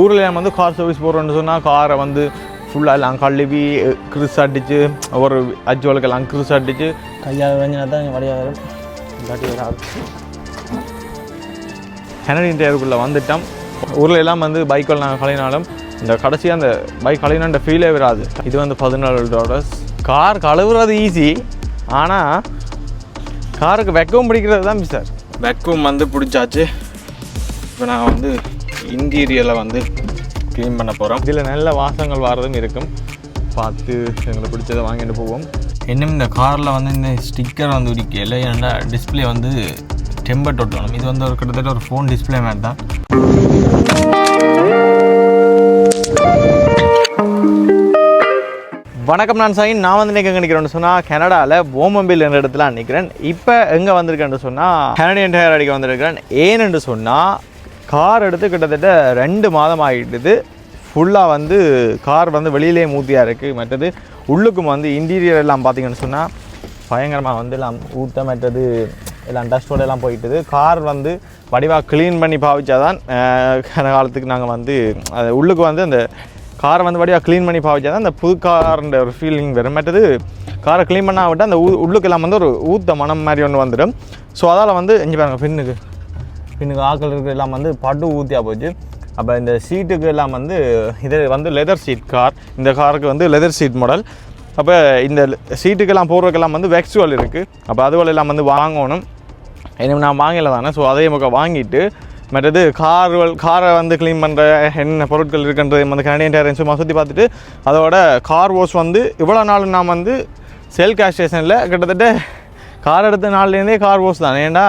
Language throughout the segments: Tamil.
ஊரில் நம்ம வந்து கார் சர்வீஸ் போகிறோன்னு சொன்னால் காரை வந்து ஃபுல்லாக எல்லாம் கழுவி கிறிஸ் அடித்து ஒரு அஜுவலுக்கெல்லாம் கிறிஸ் அடித்து கையால் வரைஞ்சினா தான் வழியாக வரும். இல்லாட்டி வராது வந்துட்டோம். ஊரில் எல்லாம் வந்து பைக்கில் நாங்கள் கலையினாலும் இந்த கடைசியாக அந்த பைக் கலையினான்ற ஃபீலே வராது. இது வந்து பதினாலு டாலர்ஸ் கார் கழுவுறது ஈஸி ஆனால் காருக்கு வெக்கவும் பிடிக்கிறது தான் சார் வெக்கவும் வந்து பிடிச்சாச்சு. இப்போ நான் வந்து இன்டீரியரில் வந்து க்ளீன் பண்ண போகிறோம் இதில் நல்ல வாசங்கள் வரதும் இருக்கும். பார்த்து எங்களுக்கு பிடிச்சதை வாங்கிட்டு போவோம். இன்னும் இந்த காரில் வந்து இந்த ஸ்டிக்கர் வந்து உரிக்கல ஏன்னா டிஸ்பிளே வந்து டெம்பர் ஒட்டணும் இது வந்து ஒரு கிட்டத்தட்ட ஒரு ஃபோன் டிஸ்பிளே மாதிரி தான். வணக்கம் நான் சாயின் நான் வந்து எங்கே நிற்கிறேன்னு சொன்னால் கனடாவில் ஓமம்பில் என்ற இடத்துல நிற்கிறேன் இப்போ எங்கே வந்திருக்கேன்னு சொன்னால் கனடியன் டயர் அடிக்க வந்திருக்கிறேன். ஏன்னு சொன்னால் கார் எடுத்து கிட்டத்தட்ட ரெண்டு மாதம் ஆகிட்டுது ஃபுல்லாக வந்து கார் வந்து வெளியிலே மூத்தியாக இருக்குது மற்றது உள்ளுக்கும் வந்து இன்டீரியர் எல்லாம் பார்த்தீங்கன்னு சொன்னால் பயங்கரமாக வந்து எல்லாம் ஊற்ற மற்றது எல்லாம் டஸ்டோட எல்லாம் போயிட்டுது. கார் வந்து வடிவாக க்ளீன் பண்ணி பாவிச்சாதான் அஹ், காலத்துக்கு நாங்கள் வந்து அது உள்ளுக்கு வந்து அந்த காரை வந்து வடிவாக க்ளீன் பண்ணி பாவிச்சா தான் அந்த புது கார்ன்ற ஒரு ஃபீலிங் வரும். மற்றது காரை க்ளீன் பண்ணா விட்டால் அந்த ஊ உள்ளுக்கெல்லாம் வந்து ஒரு ஊத்த மனம் மாதிரி ஒன்று வந்துடும். ஸோ அதால் வந்து இங்கே பாருங்க பின்னுக்கு. பின்னுக்கு ஆக்கள் இருக்கிற எல்லாம் வந்து படு ஊற்றியாக போச்சு. அப்போ இந்த சீட்டுக்கு எல்லாம் வந்து இது வந்து லெதர் சீட் கார் இந்த காருக்கு வந்து லெதர் சீட் மாடல் அப்போ இந்த சீட்டுக்கெல்லாம் போடுறதுக்கெல்லாம் வந்து வெக்ஸுவல் இருக்குது அப்போ அதுவல் எல்லாம் வந்து வாங்கணும். எனக்கு நான் வாங்கல தானே ஸோ அதே முக்க வாங்கிட்டு மற்றது கார்கள் காரை வந்து க்ளீன் பண்ணுற என்ன பொருட்கள் இருக்குன்றது வந்து கனடியன் டயர் சும்மா சுற்றி பார்த்துட்டு அதோட கார் வாஷ் வந்து இவ்வளோ நாள் நான் வந்து செல் கேஷ் ஸ்டேஷனில் கிட்டத்தட்ட கார் எடுத்த நாள்லேருந்தே கார் வாஷ் தான். ஏன்டா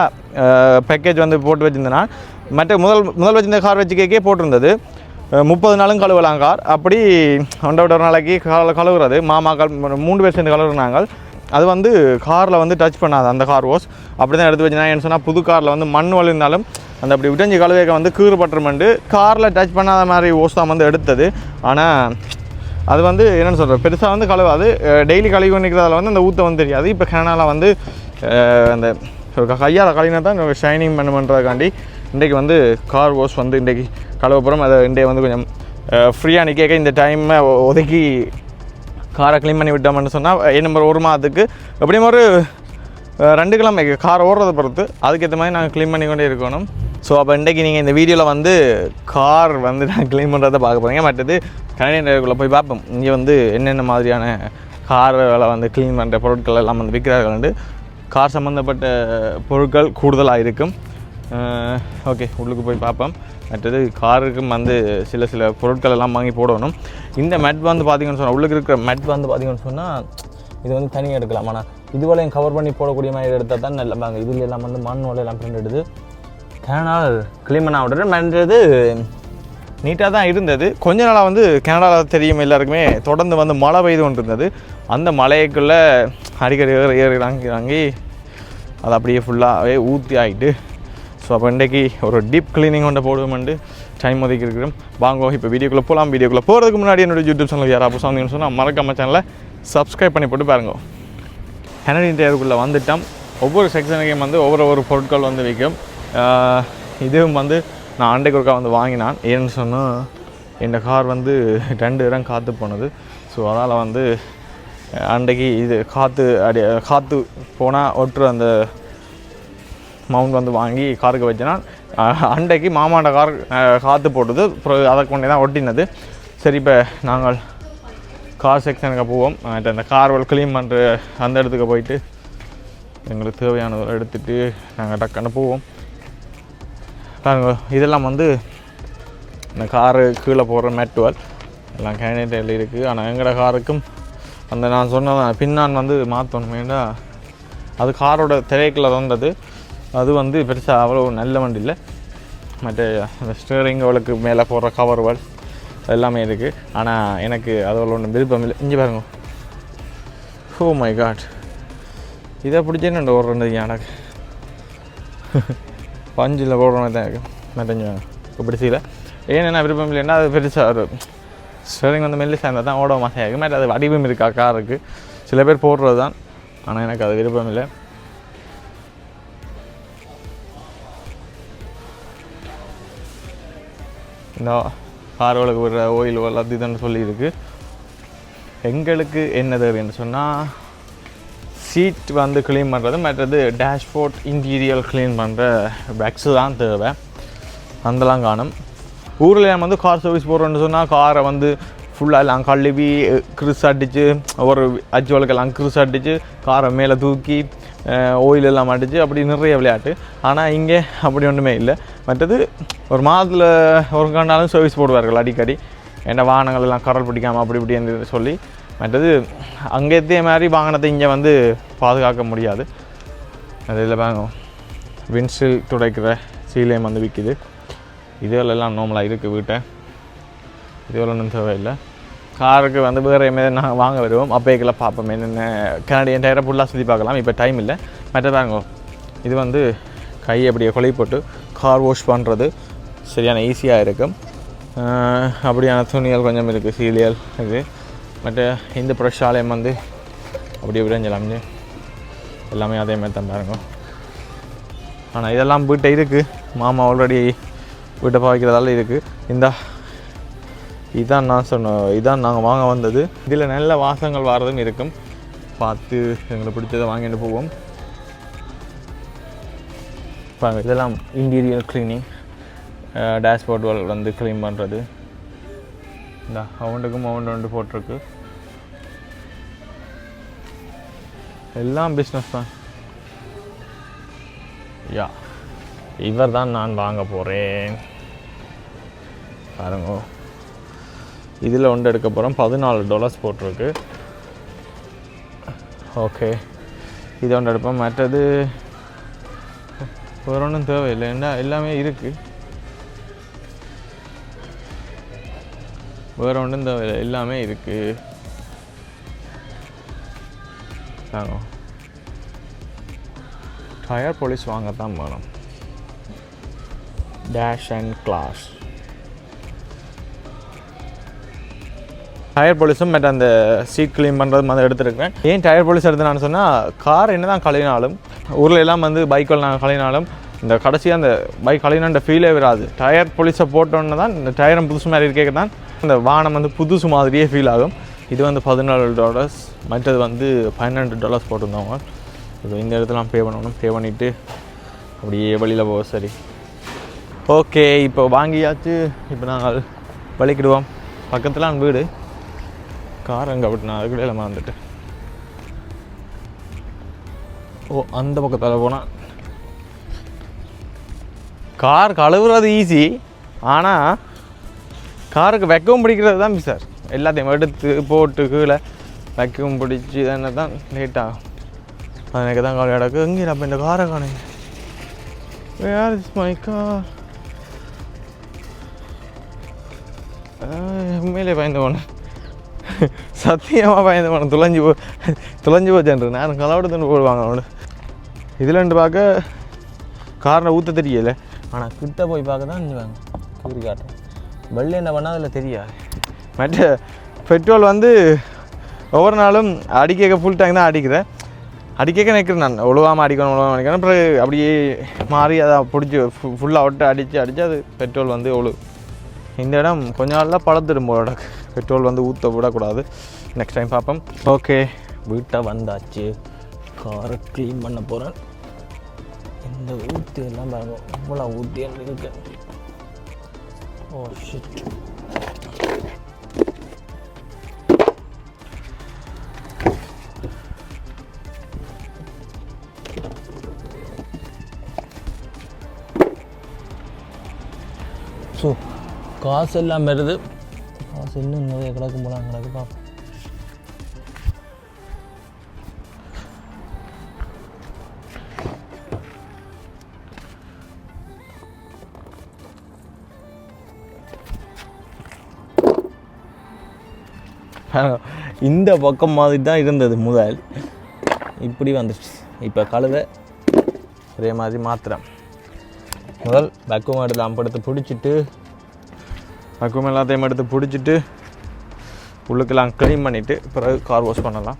பேக்கேஜ் வந்து போட்டு வச்சுருந்தேன்னா மற்ற முதல் முதல் வச்சிருந்த கார் வச்சு கேக்கே போட்டிருந்தது முப்பது நாளும் கழுவலாம் கார் அப்படி ஒன்றை விட ஒரு நாளைக்கு கல கழுவுறது. மாமாக்கள் மூணு பேர் சேர்ந்து கழுவுறாங்க அது வந்து காரில் வந்து டச் பண்ணாது அந்த கார் வாஷ் அப்படி தான் எடுத்து வச்சுனா என்ன சொன்னால் புது காரில் வந்து மண் வழிந்தாலும் அந்த அப்படி விட்டஞ்சி கழுவேக்க வந்து கீறுபட்டுருமெண்டு காரில் டச் பண்ணாத மாதிரி வாஷ் தான் வந்து எடுத்தது. ஆனால் அது வந்து என்னென்னு சொல்கிறது பெருசாக வந்து கழுவாது. டெய்லி கழுவி நிற்கிறதால வந்து அந்த ஊற்ற வந்து தெரியாது. இப்போ கனடாவில் வந்து அந்த ஸோ கையால் கழுவினா தான் ஷைனிங் பண்ணுமன்றதுக்காண்டி இன்றைக்கு வந்து கார் வாஷ் வந்து இன்றைக்கு கழுவ போகிறோம் அதை இன்றைய வந்து கொஞ்சம் ஃப்ரீயாக நிற்க இந்த டைமை ஒதுக்கி காரை க்ளீன் பண்ணி விட்டோம்னு சொன்னால் நம்பர் ஒரு மாதத்துக்கு எப்படியும் ஒரு ரெண்டு கிழமை கார் ஓடுறதை பொறுத்து அதுக்கேற்ற மாதிரி நாங்கள் க்ளீன் பண்ணி கொண்டே இருக்கணும். ஸோ அப்போ இன்றைக்கி நீங்கள் இந்த வீடியோவில் வந்து கார் வந்து நான் க்ளீன் பண்ணுறதை பார்க்க போகிறீங்க மற்றது கனடியன் டயருக்குள்ளே போய் பார்ப்போம். இங்கே வந்து என்னென்ன மாதிரியான கார்களை வந்து க்ளீன் பண்ணுற பொருட்கள் எல்லாம் வந்து விற்கிறார்கள் கார் சம்மந்தப்பட்ட பொருட்கள் கூடுதலாக இருக்கும் ஓகே உள்ளுக்கு போய் பார்ப்போம். மற்றது காருக்கும் வந்து சில சில பொருட்கள் எல்லாம் வாங்கி போடணும். இந்த மெட் வந்து பார்த்தீங்கன்னு சொன்னால் உள்ளுக்கு இருக்கிற மெட் வந்து பார்த்தீங்கன்னு சொன்னால் இது வந்து தனியாக எடுக்கலாம். ஆனால் இதுவரையும் கவர் பண்ணி போடக்கூடிய மாதிரி எடுத்தால் தான் நல்ல. இதில் எல்லாம் வந்து மண் வலை எல்லாம் பிரிண்ட் எடுத்து கேனால் க்ளீன் பண்ண விடுறது நீட்டாக தான் இருந்தது. கொஞ்ச நாளாக வந்து கனடாவில் தெரியும் எல்லாருக்குமே. தொடர்ந்து வந்து மழை பெய்து கொண்டு இருந்தது அந்த மலைக்குள்ளே அடிக்கடி ஏறி ஏறி இறங்கி இறங்கி அது அப்படியே ஃபுல்லாகவே ஊற்றி ஆகிட்டு ஸோ அப்போ இன்றைக்கி ஒரு டீப் க்ளீனிங் கொண்டு போடுவோம்ண்டு டைம் ஒதுக்கி இருக்கிறோம் வாங்க இப்போ வீடியோக்குள்ளே போகலாம் வீடியோக்குள்ளே போகிறதுக்கு முன்னாடி என்னோட யூடியூப் சேனல் யாராவது புதுசாக சொன்னால் மறக்காம சேனலை சப்ஸ்கிரைப் பண்ணி போட்டு பாருங்க. கனடியன் இன்டர்வியூக்குள்ளே வந்துட்டோம். ஒவ்வொரு செக்ஷனுக்கும் வந்து ஒவ்வொரு ஒரு பொருட்கள் வந்து விற்கும். இதுவும் வந்து நான் அண்டைக்கு ஒருக்கா வந்து வாங்கினான். ஏன்னு சொன்னால் என் கார் வந்து ரெண்டு இடம் காற்று போனது. ஸோ அதனால் வந்து அன்றைக்கு இது காற்று அடி காற்று போனால் ஒட்டுற அந்த மவுண்ட் வந்து வாங்கி காருக்கு வச்சேன்னா அன்றைக்கு மாமாண்ட கார் காற்று போட்டது அப்புறம் அதை கொண்டே தான் ஒட்டினது. சரி இப்போ நாங்கள் கார் செக்ஷனுக்கு போவோம். அந்த கார் க்ளீன் பண்ணுற அந்த இடத்துக்கு போயிட்டு எங்களுக்கு தேவையானதை எடுத்துகிட்டு நாங்கள் டக்குன்னு போவோம். பாருங்க இதெல்லாம் வந்து இந்த காரு கீழே போடுற மேட்டுவல் எல்லாம் கேண்டிடேட்டில் இருக்குது ஆனால் எங்களோட காருக்கும் அந்த நான் சொன்னதான் பின்னான் வந்து மாற்றணும் ஏண்டா அது காரோட திரைக்கில் வந்தது. அது வந்து பெருசாக அவ்வளோ நல்ல வண்டி இல்லை. மற்ற அந்த ஸ்டேரிங் அவளுக்கு மேலே போடுற கவர்கள் எல்லாமே இருக்குது ஆனால் எனக்கு அதில் ஒன்றும் விருப்பம் இல்லை. இங்கே பாருங்க. ஓ மை காட் இதை பிடிச்சேன்னு ஓடுறது எனக்கு? பஞ்சில் போடுறோம் தான் இருக்குது மெத்தஞ்சு வேணும் இப்போ பிடிச்சிக்கல. ஏன் விருப்பம் இல்லைன்னா அது பெருசாக ஒரு ஸ்டேரிங் வந்து மெல்லி சேர்ந்தால் தான் ஓட மாசம் ஆகும் மாதிரி அது வடிவம் இருக்கா? காருக்கு சில பேர் போடுறது தான். ஆனால் எனக்கு அது விருப்பம் இல்லை. இந்த கார்களுக்கு விடுற ஓயில் அது இதுன்னு சொல்லியிருக்கு. எங்களுக்கு என்ன தேவைன்னு சொன்னால் சீட் வந்து க்ளீன் பண்ணுறது மற்றது டேஷ்போர்ட் இன்டீரியல் க்ளீன் பண்ணுற பேக்ஸு தான் தேவை. அதெல்லாம் காணும். ஊரில் நம்ம வந்து கார் சர்வீஸ் போடுறோன்னு சொன்னால் காரை வந்து ஃபுல்லாக எல்லாம் கழுவி கிறிஸ் அடித்து ஒரு அஜுவலுக்கெல்லாம் கிறிஸ் அடித்து காரை மேலே தூக்கி ஓயில் எல்லாம் அடித்து அப்படி நிறைய விளையாட்டு. ஆனால் இங்கே அப்படி ஒன்றுமே இல்லை. மற்றது ஒரு மாதத்தில் ஒரு கண்டாலும் சர்வீஸ் போடுவார்கள் அடிக்கடி. என்ன வாகனங்கள் எல்லாம் கரல் பிடிக்காமல் அப்படி இப்படின்னு சொல்லி. மற்றது அங்கே இதே மாதிரி வாகனத்தை இங்கே வந்து பாதுகாக்க முடியாது. அது இல்லை வின்சில் துடைக்கிற சீலையும் வந்து விற்கிது இதுவெல்லாம் நார்மலாக இருக்குது வீட்டை. இதுவெல்லாம் ஒன்றும் தேவையில்லை காருக்கு வந்து வேறு எதாவது நாங்கள் வாங்க வருவோம். அப்போக்கெல்லாம் பார்ப்போம் என்னென்ன கனடியன் டயரை ஃபுல்லாக சுற்றி பார்க்கலாம். இப்போ டைம் இல்லை. மற்ற பாருங்க இது வந்து கை அப்படியே கொலை போட்டு கார் வாஷ் பண்ணுறது சரியான ஈஸியாக இருக்கும். அப்படியான துணிகள் கொஞ்சம் இருக்குது சீலியல் இது. மற்ற இந்த ப்ரெஷ் ஆலயம் வந்து அப்படியே விரைஞ்சலாம் எல்லாமே அதே மாதிரி தான் பாருங்க. ஆனால் இதெல்லாம் வீட்டை இருக்குது மாமா ஆல்ரெடி வீட்டை பாய்க்கிறதால இருக்குது இந்த இதான் நான் சொன்ன இதான் நாங்கள் வாங்க வந்தது. இதில் நல்ல வாசங்கள் வாரதும் இருக்கும். பார்த்து எங்களுக்கு பிடிச்சதை வாங்கிட்டு போவோம். பாருங்க இதெல்லாம் இன்டீரியர் க்ளீனிங் டேஷ்போர்ட் வந்து க்ளீன் பண்ணுறது இந்த அவண்டுக்கும் அவண்டு ஒன்று போட்டிருக்கு. எல்லாம் பிஸ்னஸ் தான். யா இவர் தான் நான் வாங்க போகிறேன் பாருங்க. இதில் ஒன்று எடுக்க போகிறோம். பதினாலு டாலர்ஸ் போட்டிருக்கு. ஓகே இது ஒன்று எடுப்போம். மற்றது வேறு ஒன்றும் தேவையில்லை. என்ன எல்லாமே இருக்குது வேறு ஒன்றும் தேவையில்லை. எல்லாமே இருக்குது தாங்க டயர் போலீஸ் வாங்கத்தான் போகிறோம் டேஷ் அண்ட் கிளாஸ் டயர் போலீஸும் மற்ற அந்த சீட் க்ளீன் பண்ணுறது மாதிரி எடுத்துருக்கேன் ஏன் டயர் போலீஸ் எடுத்தேன்னு சொன்னால் கார் என்ன தான் கழுவினாலும் ஊரில் எல்லாம் வந்து பைக்கில் நாங்கள் கழுவினாலும் இந்த கடைசியாக அந்த பைக் கழினான்ற ஃபீலே வராது. டயர் போலீஸை போட்டோன்னு தான் இந்த டயரும் புதுசு மாதிரி இருக்கே தான் இந்த வானம் வந்து புதுசு மாதிரியே ஃபீல் ஆகும். இது வந்து பதினாலு டாலர்ஸ் மற்றது வந்து பன்னெண்டு டாலர்ஸ் போட்டிருந்தவங்க. இது இந்த இடத்துல பே பண்ணணும் பே பண்ணிவிட்டு அப்படியே வழியில் போவோம் சரி. ஓகே இப்போ வாங்கியாச்சு. இப்போ நாங்கள் வலிக்கிடுவோம் பக்கத்தில் வீடு. கார் அங்கே விட்டு நான் அதுக்குள்ளே மறந்துட்டேன். ஓ அந்த பக்கத்தில் போனால் கார் கழுவுறது ஈஸி ஆனால் காருக்கு வெக்கம் பிடிக்கிறது தான் சார் எல்லாத்தையும் எடுத்து போட்டு கீழே வெக்கம் பிடிச்சி தானே தான் லேட் ஆகும். எனக்கு தான் கால் கிடக்கு எங்கே அப்போ இந்த காரை காணுங்க வேர் இஸ் மை கார் உண்மையிலே பயந்து போனேன். சத்தியமாக பயந்து போன துளைஞ்சு போ துளைஞ்சு போச்சுன்ற. நான் கலவட தண்ணி போடுவாங்க அவனு இதுலன்ட்டு பார்க்க காரனை ஊற்ற தெரியல. ஆனால் கிட்ட போய் பார்க்க தான் செஞ்சுவாங்க கூறி காட்டுறேன். வெள்ளை என்ன பண்ணால் அதில் தெரியாது மற்ற பெட்ரோல் வந்து ஒவ்வொரு நாளும் அடிக்க ஃபுல் டேங்க் தான் அடிக்கிறேன். அடிக்க நிற்கிறேன் நான். ஒழுவாமல் அடிக்கணும் ஒழுவாமல் அடிக்கணும். அப்புறம் அப்படியே மாறி அதை பிடிச்சி ஃபுல்லாக விட்டு அடித்து அடித்து அது பெட்ரோல் வந்து ஒழு. இந்த இடம் கொஞ்ச நாளில் பழத்திடும் போல பெட்ரோல் வந்து ஊற்ற விடக்கூடாது. நெக்ஸ்ட் டைம் பார்ப்போம். ஓகே வீட்டை வந்தாச்சு. காரை க்ளீன் பண்ண போகிறேன் இந்த ஊற்றி எல்லாம் பாருங்க. இவ்வளோ ஊற்றி இருக்கு. ஓ ஷிட் ஸோ காசு எல்லாம் வருது. காசு இன்னும் நிறைய கிடக்கும் போல கிடக்கு பார்ப்போம் இந்த பக்கம் மாதிரி தான் இருந்தது முதல். இப்படி வந்துடுச்சு இப்போ கழுத அதே மாதிரி மாத்திரம். முதல் பக்குவம் தான் படுத்து பிடிச்சிட்டு பக்குவம் எல்லாத்தையும் எடுத்து பிடிச்சிட்டு உள்ளுக்கெல்லாம் க்ளீன் பண்ணிவிட்டு பிறகு கார் வாஷ் பண்ணலாம்.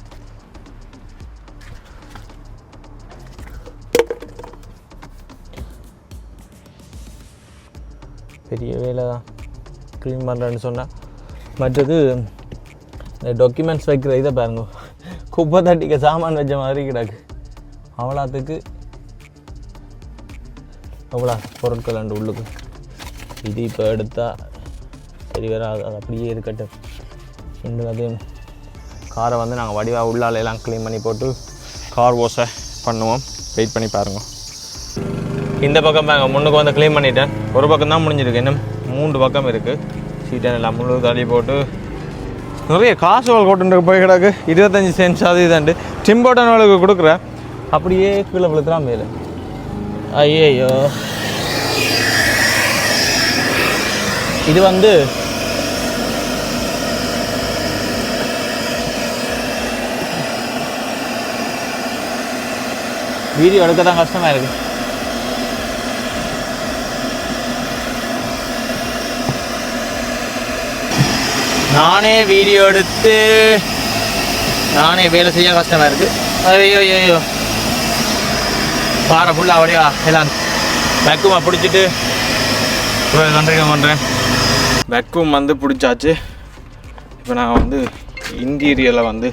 பெரிய வேலை தான். க்ளீன் பண்ணுறேன்னு சொன்னால் மற்றது இந்த டாக்குமெண்ட்ஸ் வைக்கிற இதை பாருங்க. குப்பை தட்டிக்க சாமான் வச்ச மாதிரி கிடக்கு. அவ்வளோத்துக்கு அவ்வளோ பொருட்கள் அண்டு உள்ளுக்கு. இது இப்போ எடுத்தால் சரி வேற அது அது அப்படியே இருக்கட்டும். ரெண்டு காரை வந்து நாங்கள் வடிவாக உள்ளால எல்லாம் க்ளீன் பண்ணி போட்டு கார் வாஷை பண்ணுவோம். வெயிட் பண்ணி பாருங்க. இந்த பக்கம் நாங்கள் முன்னுக்கு வந்து க்ளீன் பண்ணிட்டேன். ஒரு பக்கம் தான் முடிஞ்சிருக்கு. இன்னும் மூன்று பக்கம் இருக்குது சீட்டை எல்லாம் முழு தள்ளி போட்டு நிறைய காசுகள் கொண்டு போய் கிடக்கு. இருபத்தஞ்சி சென்ட்ஸ் அது இதாண்டு டிம்போட்டனவளுக்கு கொடுக்குறேன். அப்படியே கீழே விழுத்துறான் மேலே. ஐயோ இது வந்து வீடியோ எடுக்க தான் கஷ்டமாக இருக்கு. நானே வீடியோ எடுத்து நானே வேலை செய்ய கஷ்டமாக இருக்கு. ஐயோ ஐயோ பாறை ஃபுல்லாக அப்படியா எல்லாம். வெக்குமா பிடிச்சிட்டு கண்டினியூ பண்ணுறேன் வெக்கும் வந்து பிடிச்சாச்சு. இப்போ நான் வந்து இன்டீரியரில் வந்து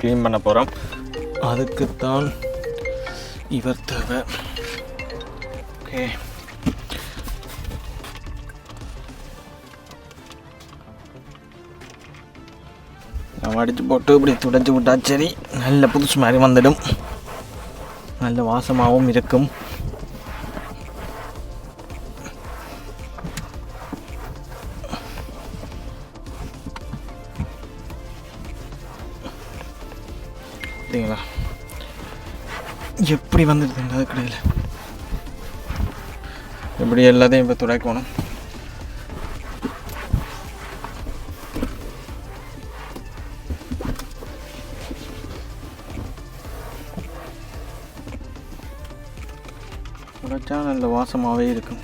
க்ளீன் பண்ண போகிறோம் அதுக்குத்தான் இவர் தேவை. ஓகே. நம்ம போட்டு இப்படி துடைச்சி விட்டா சரி நல்ல புதுசு மாதிரி வந்துடும். நல்ல வாசமாகவும் இருக்கும். எப்படி வந்துடுது அது கடையில். இப்படி எல்லாத்தையும் இப்போ துடைக்கணும்? துடைச்சா நல்ல வாசமாகவே இருக்கும்.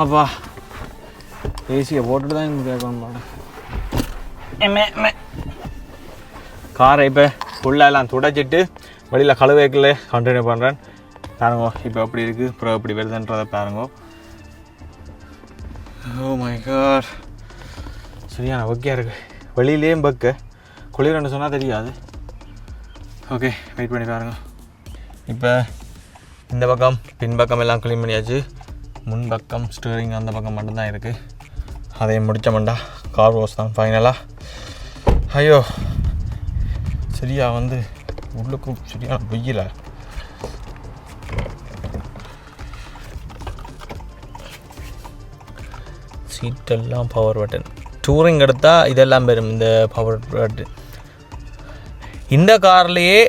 அப்பா ஏசியை போட்டுட்டு தான் இங்கே கேட்கணும் காரை இப்போ ஃபுல்லாக எல்லாம் துடைச்சிட்டு வெளியில் கழுவேக்கில் கண்டினியூ பண்ணுறேன் பாருங்க இப்போ எப்படி இருக்குது அப்புறம் எப்படி வருதுன்றதை பாருங்க ஓ மை காட் சரியான ஓகே இருக்கு வெளியிலேயும் பக்கு குளிரன்னு சொன்னால் தெரியாது ஓகே வெயிட் பண்ணி பாருங்க இப்போ இந்த பக்கம் பின்பக்கம் எல்லாம் க்ளீன் பண்ணியாச்சு முன்பக்கம் ஸ்டீரிங் அந்த பக்கம் மட்டும்தான் இருக்குது அதையும் முடித்தோம்டா கார் வாஷ் தான் ஃபைனலாக ஐயோ சரியா வந்து உள்ளுக்கும் சரியான வெயில சீட்டெல்லாம் பவர் பட்டன் டூரிங் எடுத்தால் இதெல்லாம் பெறும் இந்த பவர் பட்டன் இந்த கார்லேயே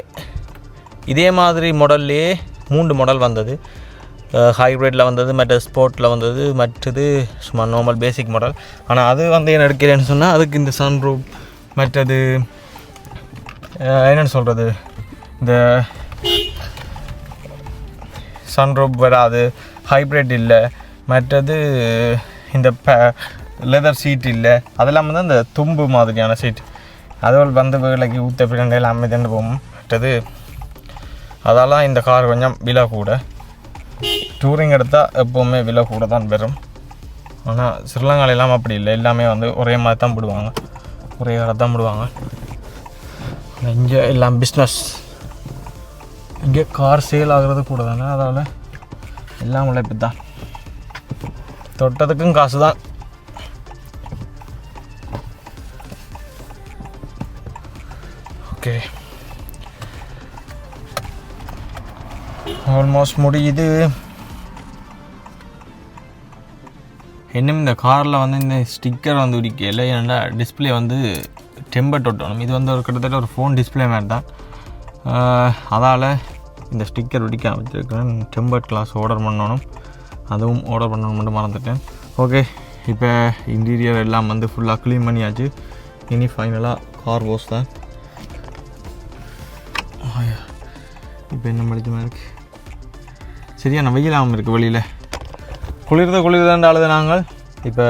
இதே மாதிரி மாடல்லையே மூன்று மாடல் வந்தது. ஹைப்ரிட்டில் வந்தது மற்ற ஸ்போர்ட்டில் வந்தது மற்றது சும்மா நார்மல் பேசிக் மாடல் ஆனால் அது வந்து என்ன எடுக்கிறேன்னு சொன்னால் அதுக்கு இந்த சன்ரூப் மற்றது என்னென்னு சொல்கிறது இந்த சன்ரூப் வராது ஹைப்ரிட் இல்லை. மற்றது இந்த ப லெதர் சீட் இல்லை. அதெல்லாம் தான் இந்த தும்பு மாதிரியான சீட் அதோடு வந்து விலைக்கு ஊற்ற பிள்ளைகள் அமைதியாண்டு தண்டு போகும். மற்றது அதெல்லாம் இந்த கார் கொஞ்சம் விலை கூட. டூரிங் எடுத்தால் எப்போவுமே விலை கூட தான் பெறும் ஆனால் ஸ்ரீலங்காலெல்லாம் அப்படி இல்லை. எல்லாமே வந்து ஒரே மாதிரி தான் போடுவாங்க. ஒரே கடை தான் போடுவாங்க. இங்கே எல்லாம் பிஸ்னஸ் இங்கே கார் சேல் ஆகிறது கூட தானே அதால் எல்லாம் உழைப்பு தான் தொட்டதுக்கும் காசு தான் ஓகே ஆல்மோஸ்ட் முடியுது. இன்னும் இந்த காரில் வந்து இந்த ஸ்டிக்கர் வந்து உரிக்கல ஏன்னா டிஸ்பிளே வந்து டெம்பர் ஒட்டணும். இது வந்து ஒரு கிட்டத்தட்ட ஒரு ஃபோன் டிஸ்பிளே மாதிரி தான். அதால் இந்த ஸ்டிக்கர் உடிக்க வச்சுருக்கேன் டெம்பர்ட் கிளாஸ் ஆர்டர் பண்ணணும். அதுவும் ஆர்டர் பண்ணணும் மட்டும் மறந்துட்டேன். ஓகே இப்போ இன்டீரியர் எல்லாம் வந்து ஃபுல்லாக க்ளீன் பண்ணியாச்சு. இனி ஃபைனலாக கார் வாஷ் தான். இப்போ என்ன மடிச்சமாக இருக்குது சரியான வெயிலாகவும் இருக்குது வெளியில். குளிர்த குளிர்தாண்டு அழுது நாங்கள். இப்போ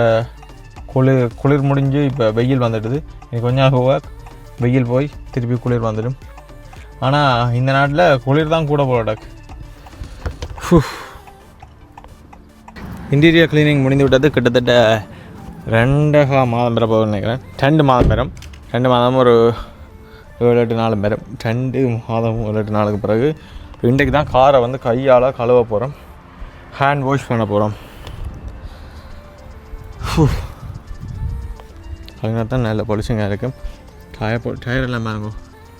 குளிர் குளிர் முடிஞ்சு இப்போ வெயில் வந்துடுது. இன்னைக்கு கொஞ்சம் நாள் போக வெயில் போய் திருப்பி குளிர் வந்துடும். ஆனால் இந்த நாட்டில் குளிர் தான் கூட போல இன்டீரியர் க்ளீனிங் முடிந்து விட்டது. கிட்டத்தட்ட ரெண்டகா மாதம் பெற போகுதுன்னு நினைக்கிறேன். ரெண்டு மாதம் பெறும் ரெண்டு மாதம் ஒரு ஏழு எட்டு நாள் பெறும் ரெண்டு மாதம் ஏழு எட்டு நாளுக்கு பிறகு இன்றைக்கு தான் காரை வந்து கையால் கழுவ போகிறோம் ஹேண்ட் வாஷ் பண்ண போகிறோம் அதனால தான் நல்ல பொலிசிங்காக இருக்கும் டயர் போ டயர் எல்லாம் பாருங்க.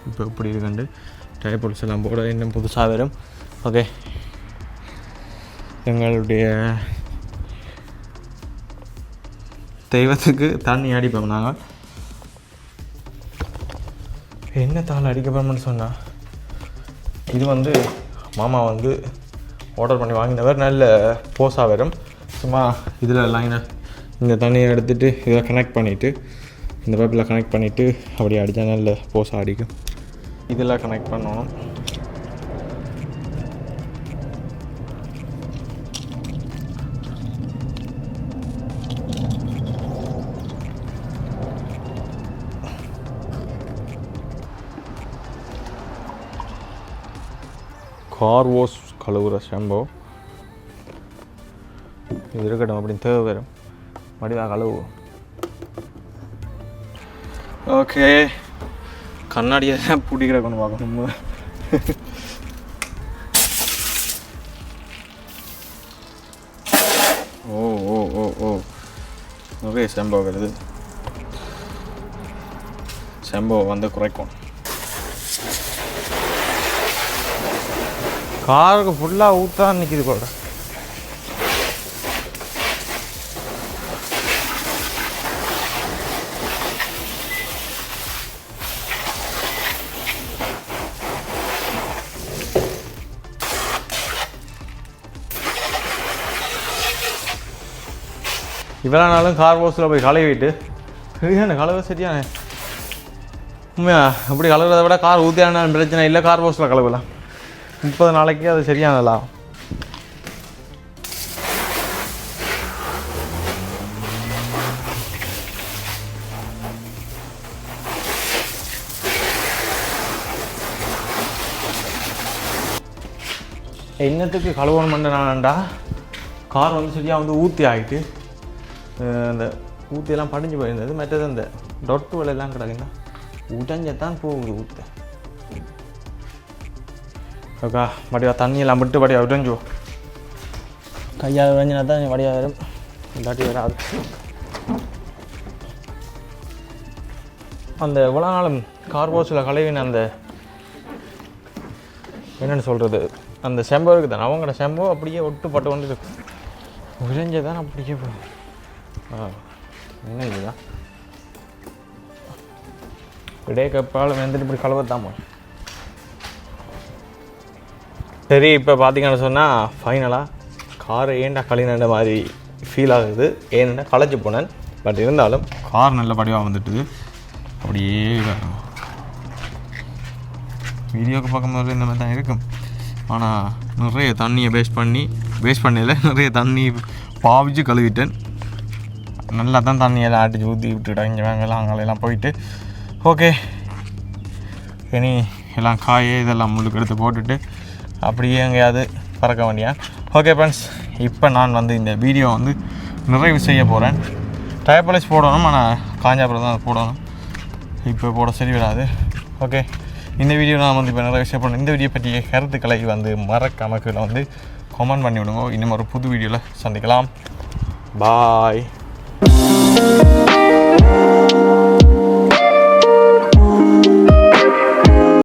இப்போ இப்படி இருக்குண்டு டயர் பொலிஸ் எல்லாம் போட இன்னும் புதுசாக வரும். ஓகே எங்களுடைய தெய்வத்துக்கு தண்ணி அடிப்போம் நாங்கள் என்ன தாள் அடிக்கப்போம்னு சொன்னால் இது வந்து மாமா வந்து ஆர்டர் பண்ணி வாங்கினவர். நல்ல போஸாக வரும். சும்மா இதில் லைனை இந்த தண்ணியை எடுத்துகிட்டு இதில் கனெக்ட் பண்ணிவிட்டு இந்த பைப்பில் கனெக்ட் பண்ணிவிட்டு அப்படி அடித்தா நல்ல போஸ் அடிக்கும். இதெல்லாம் கனெக்ட் பண்ணணும். கார் வாஷ் கழுவுற ஷாம்போ இது இருக்கட்டும் அப்படின்னு தேவை வரும் மடிதான் கழுவு ஓகே. கண்ணாடியை தான் பூட்டி கிடக்கணும் பார்க்கணும் ஓ ஓ ஓ ஓ. ஓகே ஷாம்போ வருது. ஷாம்போ வந்து குறைக்கும். காருக்கு ஃபுல்லாக ஊற்றா நிற்கிது போல. இவ்வளோ நாளும் கார் வாஷில் போய் கழுவிட்டு சரியான கழுவ சரியான உண்மையா? இப்படி கழுவுறதை விட கார் ஊற்றியான பிரச்சனை இல்லை கார் வாஷில் கழுவலாம். முப்பது நாளைக்கு அது சரியான லாபம் என்னத்துக்கு கழுவணும் பண்ணான்டா கார் வந்து சரியாக வந்து ஊற்றி ஆகிட்டு அந்த ஊற்றியெல்லாம் படிஞ்சு போயிருந்தது. மற்றது அந்த டொட்டு வலையெல்லாம் கிடக்குன்னா உடஞ்சத்தான் போகுது ஊற்ற ஓகா வடிவா தண்ணியெல்லாம் விட்டு வடிவா உடஞ்சோ கையால் உடஞ்சினா தான் வடிவா வரும். இல்லாட்டி வராது. அந்த இவ்வளோ நாளும் கார் வாஷில் கழுவின அந்த என்னென்னு சொல்கிறது அந்த செம்போ இருக்குது தானே அவங்களோட செம்போ அப்படியே ஒட்டுப்பட்டு கொண்டு இருக்கும் உறைஞ்சதான் அப்படியே போகும் என்ன இதுதான் இடையே கப்பால் வந்துட்டு இப்படி கலவத்தாமா சரி இப்போ பார்த்தீங்கன்னு சொன்னால் ஃபைனலாக காரை ஏன்டா கழினண்ட மாதிரி ஃபீல் ஆகுது? ஏன்னா களைச்சி போனேன். பட் இருந்தாலும் கார் நல்ல படிவாக வந்துட்டுது அப்படியே வீடியோக்கு பார்க்கும்போது இந்த மாதிரி தான் இருக்கும். ஆனால் நிறைய தண்ணியை வேஸ்ட் பண்ணி வேஸ்ட் பண்ணல நிறைய தண்ணி பாவிச்சு கழுவிட்டேன். நல்லா தான் தண்ணியெல்லாம் அடிச்சு ஊற்றி விட்டுட்டேன் இங்கே வாங்கலாம் அங்கெல்லாம் போயிட்டு. ஓகே இனி எல்லாம் காய் இதெல்லாம் முள்ளுக்கு எடுத்து போட்டுட்டு அப்படியே எங்கேயாவது பறக்க வேண்டியா? ஓகே ஃப்ரெண்ட்ஸ் இப்போ நான் வந்து இந்த வீடியோ வந்து நிறைவு செய்ய போகிறேன் டயர் போடணும் ஆனால் காஞ்சாபுரம் தான் போடணும். இப்போ போட சரி வராது ஓகே இந்த வீடியோ நான் வந்து இப்போ நிறைய விஷயம் பண்ணேன் இந்த வீடியோ பற்றிய கருத்துக்களை வந்து மறக்காம கீழே வந்து கமெண்ட் பண்ணி விடுங்க இன்னும் ஒரு புது வீடியோவில் சந்திக்கலாம். பாய் Thank you.